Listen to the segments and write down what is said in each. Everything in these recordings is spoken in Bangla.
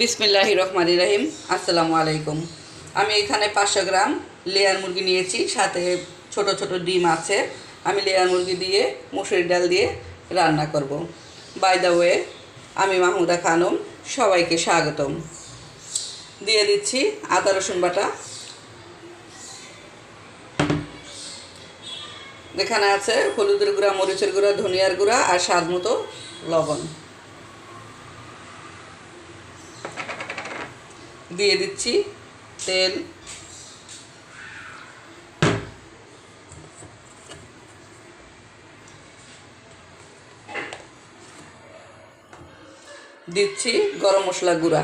বিসমিল্লাহি রহমান রাহিম আসসালামু আলাইকুম আমি এখানে পাঁচশো গ্রাম লেয়ার মুরগি নিয়েছি, সাথে ছোট ছোট ডিম আছে। আমি লেয়ার মুরগি দিয়ে মুসুরি ডাল দিয়ে রান্না করব। বাই দ্য ওয়ে আমি মাহমুদা খানম, সবাইকে স্বাগতম। দিয়ে দিচ্ছি আদা, রসুন বাটা। এখানে আছে হলুদের গুঁড়া, মরিচের গুঁড়া, ধনিয়ার গুঁড়া আর স্বাদ মতো লবণ। দিয়ে দিচ্ছি তেল। দিচ্ছি গরম মশলা গুঁড়া।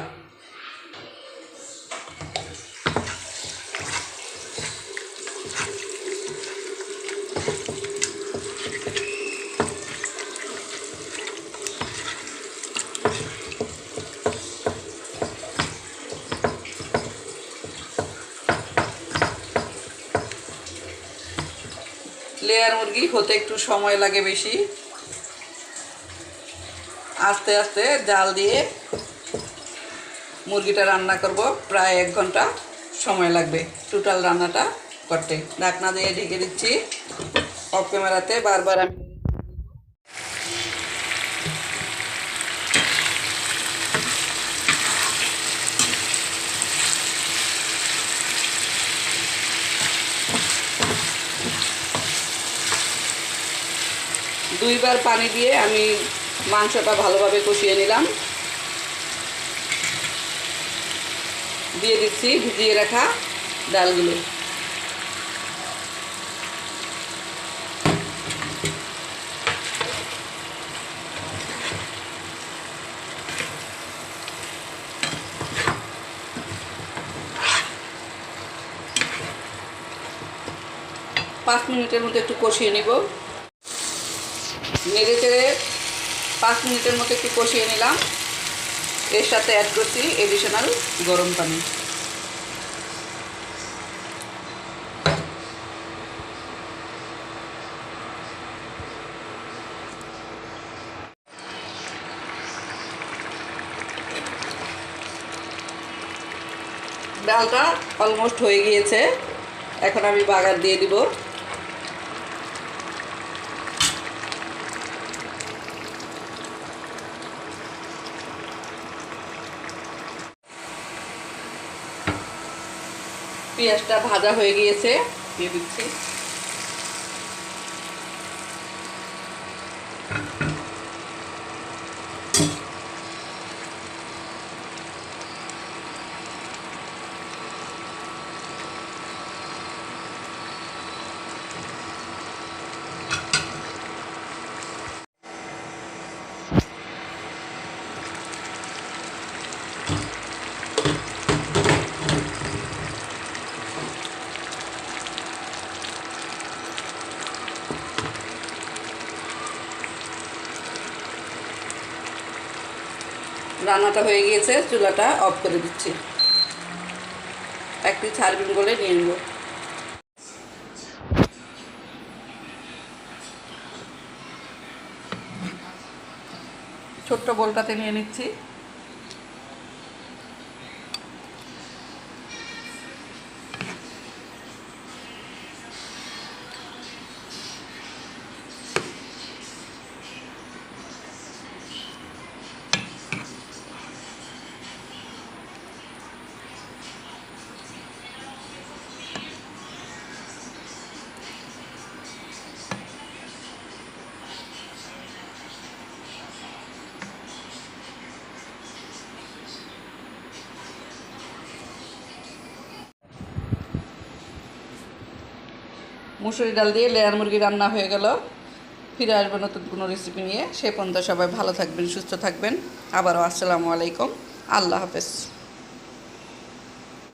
লেয়ার মুরগি হতে একটু সময় লাগে বেশি। আস্তে আস্তে জাল দিয়ে মুরগিটা রান্না করব, প্রায় এক ঘণ্টা সময় লাগবে টোটাল রান্নাটা করতে। ডাকনা দিয়ে ঢেকে দিচ্ছি। অফ ক্যামেরাতে বারবার আমি দুইবার পানি দিয়ে আমি মাংসটা ভালোভাবে কষিয়ে নিলাম। দিয়ে দিচ্ছি ভিজিয়ে রাখা ডালগুলো। পাঁচ মিনিটের মধ্যে একটু কষিয়ে নিব। নেড়ে চেড়ে পাঁচ মিনিটের মতো একটু কষিয়ে নিলাম। এর সাথে অ্যাড করছি এডিশনাল গরম পানি। ডালটা অলমোস্ট হয়ে গিয়েছে। এখন আমি বাগার দিয়ে দিব। পেঁয়াজটা ভাজা হয়ে গিয়েছে। দিয়ে দিচ্ছি। রান্নাটা হয়ে গিয়েছে, চুলাটা অফ করে দিচ্ছি। একটি ছাড়বেন বলে নিয়ে নেব। ছোট্ট বোলটাতে নিয়ে নিচ্ছি। মুসুরি ডাল দিয়ে লেয়ার মুরগি রান্না হয়ে গেল। ফিরে আসব নতুন কোনো রেসিপি নিয়ে। সে পর্যন্ত সবাই ভালো থাকবেন, সুস্থ থাকবেন। আবারও আসসালামু আলাইকুম। আল্লাহ হাফেজ।